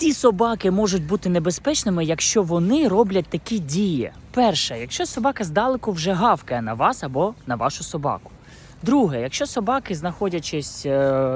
Ці собаки можуть бути небезпечними, якщо вони роблять такі дії. Перше, якщо собака здалеку вже гавкає на вас або на вашу собаку. Друге, якщо собаки, знаходячись е,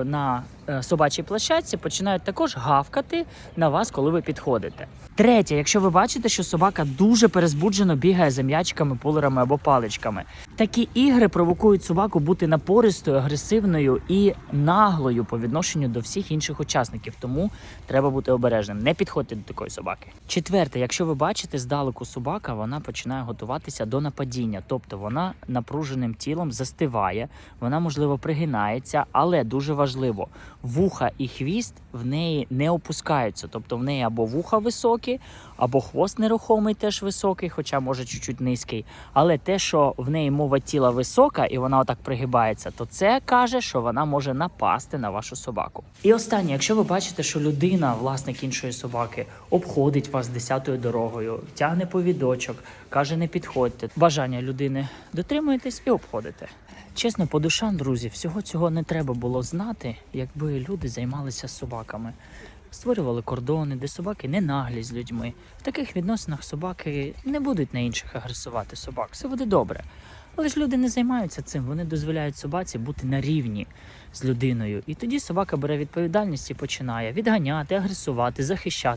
на собачій площадці, починають також гавкати на вас, коли ви підходите. Третє, якщо ви бачите, що собака дуже перезбуджено бігає за м'ячиками, пулерами або паличками. Такі ігри провокують собаку бути напористою, агресивною і наглою по відношенню до всіх інших учасників. Тому треба бути обережним. Не підходьте до такої собаки. Четверте, якщо ви бачите здалеку собака, вона починає готуватися до нападіння, тобто вона напруженим тілом застиває, вона можливо пригинається, але дуже важливо, вуха і хвіст в неї не опускаються, тобто в неї або вуха високі, або хвост нерухомий теж високий, хоча може чуть-чуть низький. Але те, що в неї мова тіла висока і вона отак пригибається, то це каже, що вона може напасти на вашу собаку. І останнє, якщо ви бачите, що людина, власник іншої собаки, обходить вас десятою дорогою, тягне повідочок, каже, не підходьте. Бажання людини дотримуєтесь і обходите. Чесно, по душам, друзі, всього цього не треба було знати, якби люди займалися собаками. Створювали кордони, де собаки не наглі з людьми. В таких відносинах собаки не будуть на інших агресувати собак. Все буде добре. Але ж люди не займаються цим. Вони дозволяють собаці бути на рівні з людиною. І тоді собака бере відповідальність і починає відганяти, агресувати, захищати.